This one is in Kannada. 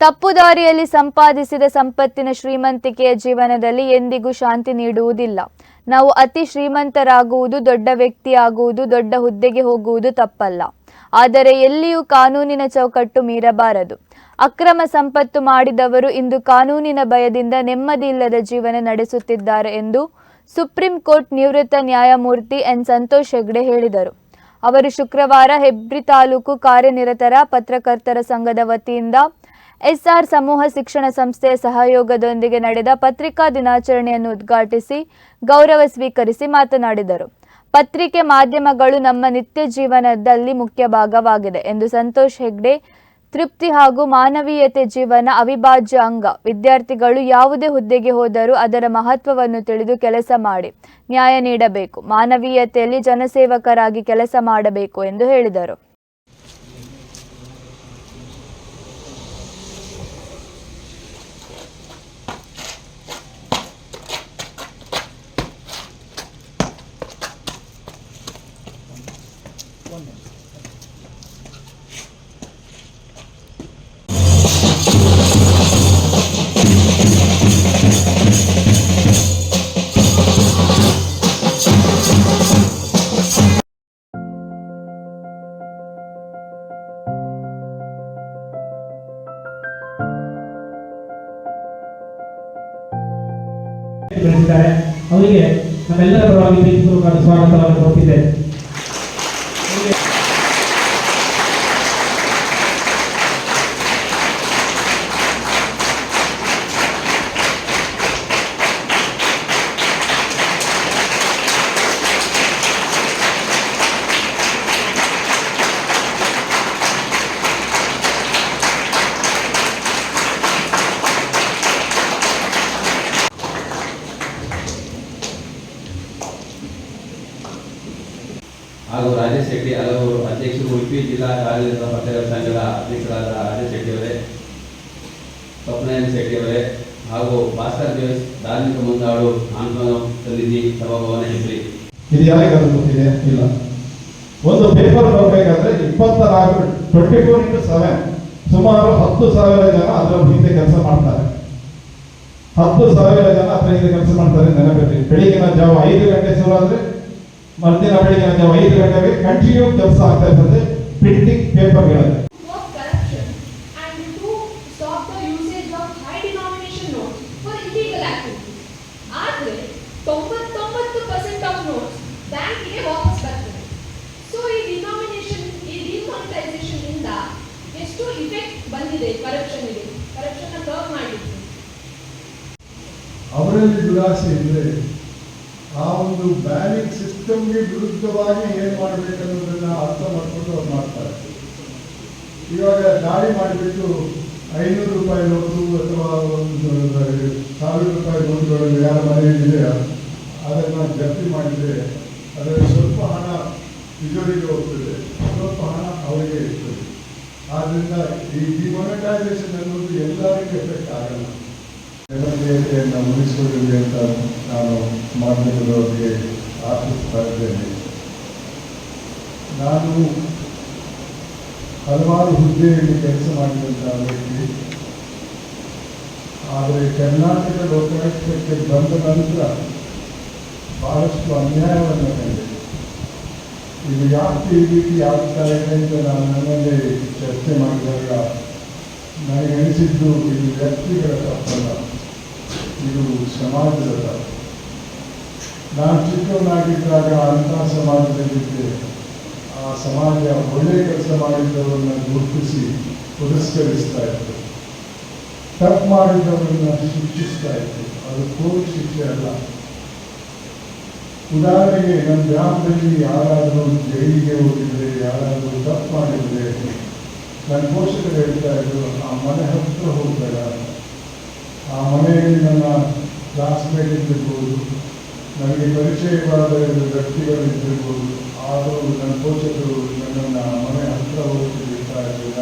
ತಪ್ಪು ದಾರಿಯಲ್ಲಿ ಸಂಪಾದಿಸಿದ ಸಂಪತ್ತಿನ ಶ್ರೀಮಂತಿಕೆಯ ಜೀವನದಲ್ಲಿ ಎಂದಿಗೂ ಶಾಂತಿ ನೀಡುವುದಿಲ್ಲ. ನಾವು ಅತಿ ಶ್ರೀಮಂತರಾಗುವುದು ದೊಡ್ಡ ವ್ಯಕ್ತಿಯಾಗುವುದು, ದೊಡ್ಡ ಹುದ್ದೆಗೆ ಹೋಗುವುದು ತಪ್ಪಲ್ಲ. ಆದರೆ ಎಲ್ಲಿಯೂ ಕಾನೂನಿನ ಚೌಕಟ್ಟು ಮೀರಬಾರದು. ಅಕ್ರಮ ಸಂಪತ್ತು ಮಾಡಿದವರು ಇಂದು ಕಾನೂನಿನ ಭಯದಿಂದ ನೆಮ್ಮದಿಯಿಲ್ಲದ ಜೀವನ ನಡೆಸುತ್ತಿದ್ದಾರೆ ಎಂದು ಸುಪ್ರೀಂ ಕೋರ್ಟ್ ನಿವೃತ್ತ ನ್ಯಾಯಮೂರ್ತಿ ಎನ್. ಸಂತೋಷ್ ಹೆಗ್ಡೆ ಹೇಳಿದರು. ಅವರು ಶುಕ್ರವಾರ ಹೆಬ್ರಿ ತಾಲೂಕು ಕಾರ್ಯನಿರತರ ಪತ್ರಕರ್ತರ ಸಂಘದ ವತಿಯಿಂದ ಎಸ್ಆರ್ ಸಮೂಹ ಶಿಕ್ಷಣ ಸಂಸ್ಥೆಯ ಸಹಯೋಗದೊಂದಿಗೆ ನಡೆದ ಪತ್ರಿಕಾ ದಿನಾಚರಣೆಯನ್ನು ಉದ್ಘಾಟಿಸಿ ಗೌರವ ಸ್ವೀಕರಿಸಿ ಮಾತನಾಡಿದರು. ಪತ್ರಿಕೆ ಮಾಧ್ಯಮಗಳು ನಮ್ಮ ನಿತ್ಯ ಜೀವನದಲ್ಲಿ ಮುಖ್ಯ ಭಾಗವಾಗಿದೆ ಎಂದು ಸಂತೋಷ್ ಹೆಗ್ಡೆ, ತೃಪ್ತಿ ಹಾಗೂ ಮಾನವೀಯತೆ ಜೀವನ ಅವಿಭಾಜ್ಯ ಅಂಗ. ವಿದ್ಯಾರ್ಥಿಗಳು ಯಾವುದೇ ಹುದ್ದೆಗೆ ಹೋದರೂ ಅದರ ಮಹತ್ವವನ್ನು ತಿಳಿದು ಕೆಲಸ ಮಾಡಿ, ನ್ಯಾಯ ನೀಡಬೇಕು. ಮಾನವೀಯತೆಯಲ್ಲಿ ಜನಸೇವಕರಾಗಿ ಕೆಲಸ ಮಾಡಬೇಕು ಎಂದು ಹೇಳಿದರು. ಬೆಳೆಸಿದ್ದಾರೆ ಅವರಿಗೆ ನಮ್ಮೆಲ್ಲರ ಪರವಾಗಿ ಪ್ರೀತಿಪೂರ್ವಕ ಸ್ವಾಗತವನ್ನು ಕೊಟ್ಟಿದ್ದೇನೆ ಹಾಗೂ ರಾಜೇಶ್ ಶೆಟ್ಟಿ ಹಲವು ಅಧ್ಯಕ್ಷರು, ಉಡುಪಿ ಜಿಲ್ಲಾ ಕಾರ್ಯನಿರತ ಪತ್ರಕರ್ತರ ಸಂಘದ ಅಧ್ಯಕ್ಷರಾದ ರಾಜೇಶ್ ಶೆಟ್ಟಿಯವರೇ ಶೆಟ್ಟಿ ಅವರೇ ಹಾಗೂ ಭಾಸ್ಕರ್ ಜೋಸ್ ಧಾರ್ಮಿಕ ಮುಂದಾಳು ಆಂದೋಲನ ಸಮಿತಿ ಸಭಾಭವನ ಹೆಸರಿ. ಇದು ಇಲ್ಲ. ಒಂದು ಪೇಪರ್ ಬರಬೇಕಾದ್ರೆ ಇಪ್ಪತ್ತಾರು ಟ್ವೆಂಟಿ ಫೋರ್ ಇಂಟು ಸೆವೆನ್ ಸುಮಾರು ಹತ್ತು ಸಾವಿರ ಜನ ಅದರ ಹಿಂದೆ ಕೆಲಸ ಮಾಡ್ತಾರೆ. ಹತ್ತು ಸಾವಿರ ಜನ ಅದರ ಹಿಂದೆ ಕೆಲಸ ಮಾಡ್ತಾರೆ ನೆನಪಿರಲಿ. ಬೆಳಿಗಿನ ಜಾವ ಐದು ಗಂಟೆ ಶುರು ಆದ್ರೆ ಮರುದಿನ ಬೆಳಿಗಿನ ಒಂದು ಐದು ಗಂಟೆಗೆ ಕಂಟಿನ್ಯೂ ಕೆಲಸ ಆಗ್ತಾ ಇರ್ತದೆ ಪ್ರಿಂಟಿಂಗ್ ಪೇಪರ್ಗಳಲ್ಲಿ ಅವರಲ್ಲಿ ದುರಾಸೆ ಇದ್ರೆ ಆ ಒಂದು ಬ್ಯಾನಿಂಗ್ ಸಿಸ್ಟಮ್ಗೆ ವಿರುದ್ಧವಾಗಿ ಏನು ಮಾಡಬೇಕನ್ನೋದನ್ನ ಅರ್ಥ ಮಾಡ್ಕೊಂಡು ಅವ್ರು ಮಾಡ್ತಾರೆ. ಇವಾಗ ದಾಳಿ ಮಾಡಿಬಿಟ್ಟು ಐನೂರು ರೂಪಾಯಿ ನೋಟು ಅಥವಾ ಒಂದು ಸಾವಿರ ರೂಪಾಯಿ ನೋಟುಗಳು ಯಾರ ಮನೆಯಲ್ಲಿದೆ ಅದನ್ನು ಜಪ್ತಿ ಮಾಡಿದರೆ ಅದರಲ್ಲಿ ಸ್ವಲ್ಪ ಹಣ ತಿಜೋರಿಗೆ ಹೋಗ್ತದೆ, ಸ್ವಲ್ಪ ಹಣ ಅವರಿಗೆ ಇರ್ತದೆ. ಆದ್ದರಿಂದ ಈ ಡಿಮಾನಿಟೈಸೇಷನ್ ಅನ್ನೋದು ಎಲ್ಲರಿಗೂ ಎಫೆಕ್ಟ್ ಆಗಲ್ಲ. ಜನಪ್ರಿಯತೆಯನ್ನು ಅಂತ ನಾನು ಮಾಧ್ಯಮದವರಿಗೆ ಆಶಿಸ್ತಾ ಇದ್ದೇನೆ. ನಾನು ಹಲವಾರು ಹುದ್ದೆಯಲ್ಲಿ ಕೆಲಸ ಮಾಡಿದಂಥ ವ್ಯಕ್ತಿ. ಆದರೆ ಕರ್ನಾಟಕ ಲೋಕಾಯುಕ್ತಕ್ಕೆ ಬಂದ ನಂತರ ಬಹಳಷ್ಟು ಅನ್ಯಾಯವನ್ನು ಕಂಡಿದೆ ಇದು ಯಾಕೆ ಈ ರೀತಿ ಆಗ್ತಾ ಇದೆ ಅಂತ ನಾನು ನನ್ನಲ್ಲಿ ಚರ್ಚೆ ಮಾಡಿದಾಗ ನನಗೆ ಅನಿಸಿದ್ದು ಇದು ವ್ಯಕ್ತಿಗಳ ತಪ್ಪಲ್ಲ. ಇದು ಸಮಾಜದ ನಾನು ಚಿಕ್ಕವನಾಗಿದ್ದಾಗ ಅಂಥ ಸಮಾಜದಲ್ಲಿದ್ದೆ. ಆ ಸಮಾಜ ಒಳ್ಳೆ ಕೆಲಸ ಮಾಡಿದ್ದವರನ್ನ ಗುರುತಿಸಿ ಪುರಸ್ಕರಿಸ್ತಾ ಇತ್ತು ತಪ್ಪು ಮಾಡಿದ್ದವರನ್ನ ಶಿಕ್ಷಿಸ್ತಾ ಇತ್ತು ಅದು ಕೋರ್ಟ್ ಶಿಕ್ಷೆ ಅಲ್ಲ. ಉದಾಹರಣೆಗೆ ನಮ್ಮ ಗ್ರಾಮದಲ್ಲಿ ಯಾರಾದರೂ ಜೈಲಿಗೆ ಹೋಗಿದ್ರೆ, ಯಾರಾದರೂ ತಪ್ಪು ಮಾಡಿದ್ರೆ, ನನ್ನ ಪೋಷಕರು ಹೇಳ್ತಾ ಇದ್ರು, ಆ ಮನೆ ಹತ್ರ ಹೋಗಬೇಡ ಆ ಮನೆಯಲ್ಲಿ ನನ್ನ ಕ್ಲಾಸ್ಮೇಟ್ ಇದ್ದಿರ್ಬೋದು, ನನಗೆ ಪರಿಚಯವಾದ ವ್ಯಕ್ತಿಗಳು ಇದ್ದಿರ್ಬೋದು ಆದರೂ ನನ್ನ ಪೋಷಕರು ನನ್ನನ್ನು ಮನೆ ಹತ್ತಿರ ಹೋಗ್ತಿರ್ತಾ ಇರಲಿಲ್ಲ